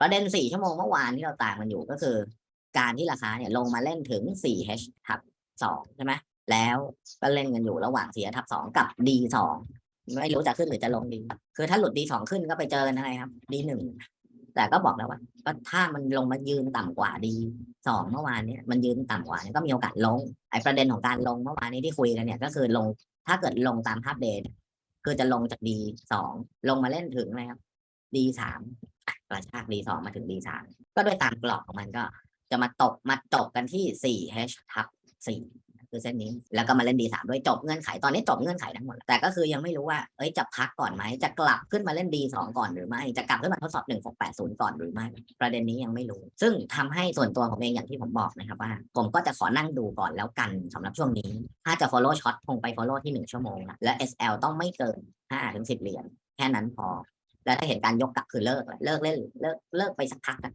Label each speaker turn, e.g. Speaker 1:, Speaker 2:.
Speaker 1: ประเด็นสี่ชั่วโมงเมื่อวานที่เราตามกันอยู่ก็คือ การที่ราคาเนี่ยลงมาเล่นถึง 4H ทับ2ใช่ไหมแล้วก็เล่นกันอยู่ระหว่าง 4H ทับ2กับ D2 ไม่รู้จะขึ้นหรือจะลงดี คือถ้าหลุด D2 ขึ้นก็ไปเจอกันอะไรครับ D1 แต่ก็บอกแล้วว่าก็ถ้ามันลงมายืนต่ำกว่า D2 เมื่อวานนี่ยมันยืนต่ำกว่านี่ก็มีโอกาสลงไอ้ประเด็นของการลงเมื่อวานนี้ที่คุยกันเนี่ย ก็คือลงถ้าเกิดลงตามภาพเดย์เนี่ยคือจะลงจาก D2 ลงมาเล่นถึงอะไรครับ D3 อะ กระชาก D2 มาถึง D3 ก็ด้วยตามกรอบของมันก็ จะมาตกมาจบกันที่ 4H ทับ4คือเส้นนี้ แล้วก็มาเล่น D3 ด้วยจบเงื่อนไขตอนนี้จบเงื่อนไขทั้งหมด แต่ก็คือยังไม่รู้ว่าเอ้ยจะพักก่อนไหมจะกลับขึ้นมาเล่น D2 ก่อนหรือไม่ จะกลับขึ้นมาทดสอบ 1680 ก่อนหรือไม่ ประเด็นนี้ยังไม่รู้ ซึ่งทำให้ส่วนตัวผมเองอย่างที่ผมบอกนะครับว่า ผมก็จะขอนั่งดูก่อนแล้วกันสำหรับช่วงนี้ ถ้าจะ follow shot คงไป follow ที่ 1 ชั่วโมงนะและ SL ต้องไม่เกิน5ถึง10เหรียญแค่นั้นพอ แล้วถ้าเห็นการยกกลับคือเลิกเลิกเล่นเลิกเลิกไปสักพักอะ